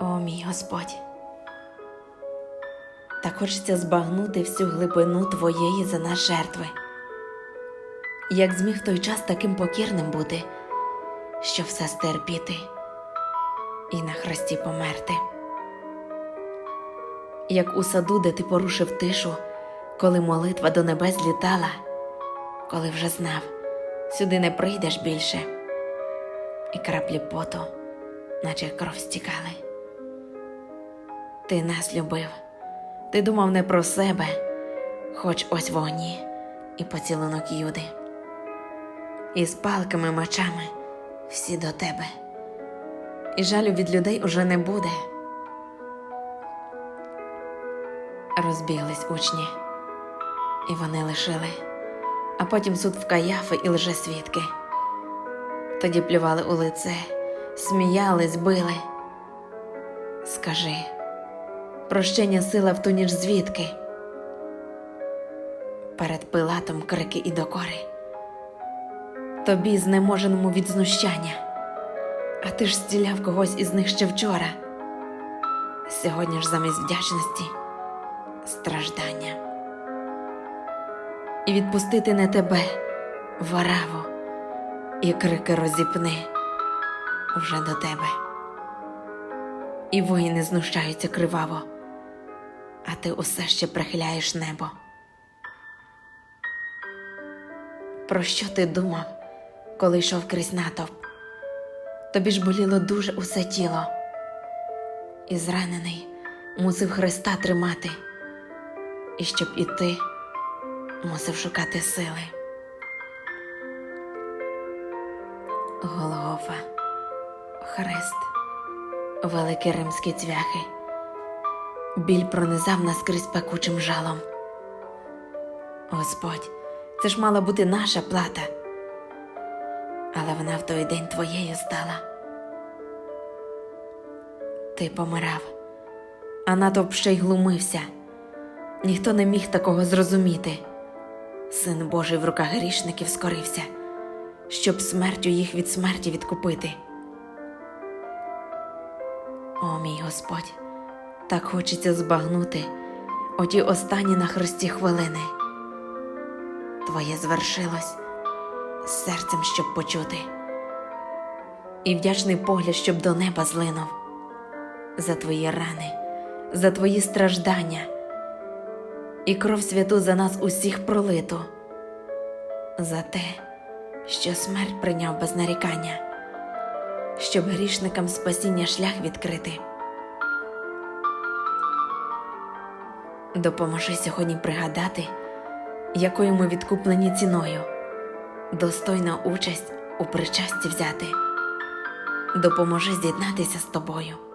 О, мій Господь. Так хочеться збагнути всю глибину Твоєї за нас жертви. Як зміг той час таким покірним бути, щоб все стерпіти і на хресті померти. Як у саду, де ти порушив тишу, коли молитва до небес літала, коли вже знав, сюди не прийдеш більше, і краплі поту, наче кров стікали. Ти нас любив, ти думав не про себе, хоч ось вогні і поцілунок юди. І з палками мечами всі до тебе, і жалю від людей уже не буде. Розбіглись учні, і вони лишили, а потім суд в Каяфи і лжесвідки. Тоді плювали у лице, сміялись, били. Скажи, прощення сила в ту ніч звідки? Перед пилатом крики і докори. Тобі знеможеному від знущання, а ти ж зціляв когось із них ще вчора. Сьогодні ж замість вдячності страждання. І відпустити не тебе, вараву, і крики розіпни вже до тебе. І воїни знущаються криваво, а ти усе ще прихиляєш небо. Про що ти думав, коли йшов крізь натовп? Тобі ж боліло дуже усе тіло, і зранений мусив Христа тримати, і щоб і ти мусив шукати сили. Голгофа, хрест, великі римські цвяхи, біль пронизав нас крізь пекучим жалом. Господь, це ж мала бути наша плата, але вона в той день твоєю стала. Ти помирав, а натовп ще й глумився. Ніхто не міг такого зрозуміти. Син Божий в руках грішників скорився, щоб смертю їх від смерті відкупити. О, мій Господь, так хочеться збагнути оті останні на хресті хвилини. Твоє звершилось серцем, щоб почути, і вдячний погляд, щоб до неба злинув за твої рани, за твої страждання і кров святу за нас усіх пролиту, за те, що смерть прийняв без нарікання, щоб грішникам спасіння шлях відкрити. Допоможи сьогодні пригадати, якою ми відкуплені ціною, достойна участь у причасті взяти. Допоможи з'єднатися з тобою.